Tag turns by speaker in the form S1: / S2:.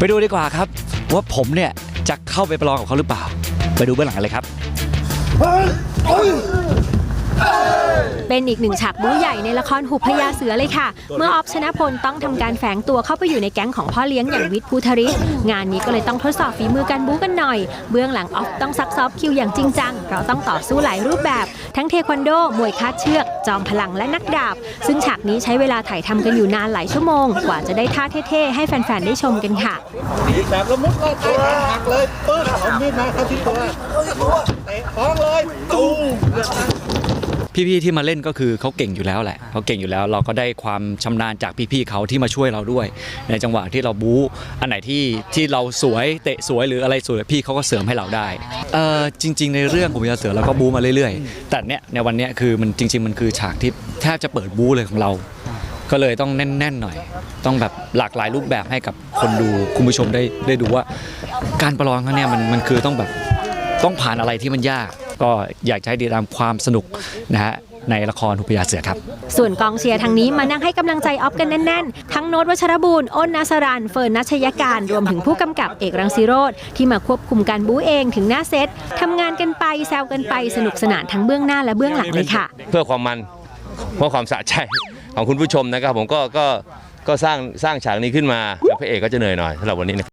S1: ไปดูดีกว่าครับ ว่าผมเนี่ยจะเข้าไปประลองกับเขาหรือเปล่า ไปดูเบื้องหลังกันเลยครับ
S2: เเป็นอีกหนึ่งฉากบู๊ใหญ่ในละครหุบพญาเสือเลยค่ะ เมื่อออฟชนะพลต้องทำการแฝงตัวเข้าไปอยู่ในแก๊งของพ่อเลี้ยงอย่างวิทย์ภูทริศงานนี้ก็เลยต้องทดสอบฝีมือการบู๊กันหน่อย เบื้องหลังออฟต้องซักซ้อมคิวอย่างจริงจัง เราต้องต่อสู้หลายรูปแบบ ทั้งเทควันโด มวยคาดเชือก จอมพลังและนักดาบ ซึ่งฉากนี้ใช้เวลาถ่ายทำกันอยู่นานหลายชั่วโมง กว่าจะได้ท่าเท่ๆให้แฟนๆได้ชมกันค่ะ
S3: แบบละมุดเลยหักเลยปื้ดเอามีดมาเข้าที่ตัวเตะท้องเลยตุ้
S1: พี่ๆที่มาเล่นก็คือเขาเก่งอยู่แล้วแหละเขาเก่งอยู่แล้ว เราก็ได้ความชำนาญจากพี่ๆเขาที่มาช่วยเราด้วย ในจังหวะที่เราบู๊อันไหนที่ที่เราสวยเตะสวยหรืออะไรสวยพี่เขาก็เสริมให้เราได้เออจริง ๆ ในเรื่องผมยาเสือเราก็บู๊มาเรื่อยๆ แต่เนี้ยในวันเนี้ยคือมันจริง ๆ มันคือฉากที่แทบจะเปิดบู๊เลยของเรา ก็เลยต้องแน่นๆหน่อย ต้องแบบหลากหลายรูปแบบให้กับคนดูคุณผู้ชมได้ได้ดูว่า การประลองครั้งเนี้ยมันมันคือต้องแบบต้องผ่านอะไรที่มันยาก ก็อยากจะให้ติดตามความสนุกนะฮะในละครหุบพยาเสือครับ
S2: ส่วนกองเชียร์ทางนี้มานั่งให้กำลังใจออฟกันแน่นๆ ทั้งโน้ตวัชรบูรณ์อ้นนัสรันเฟิร์นนัชยการรวมถึงผู้กำกับเอกรังสีโรธที่มาควบคุมการบู๊เองถึงหน้าเซตทำงานกันไปแซวกันไปสนุกสนานทั้งเบื้องหน้าและเบื้องหลังเลยค่ะ
S4: เพื่อความมันเพื่อความสะใจของคุณผู้ชมนะครับ ผมก็ก็ก็สร้างสร้างฉากนี้ขึ้นมาแล้วพระเอกก็จะเหนื่อยหน่อยสำหรับวันนี้นะครับ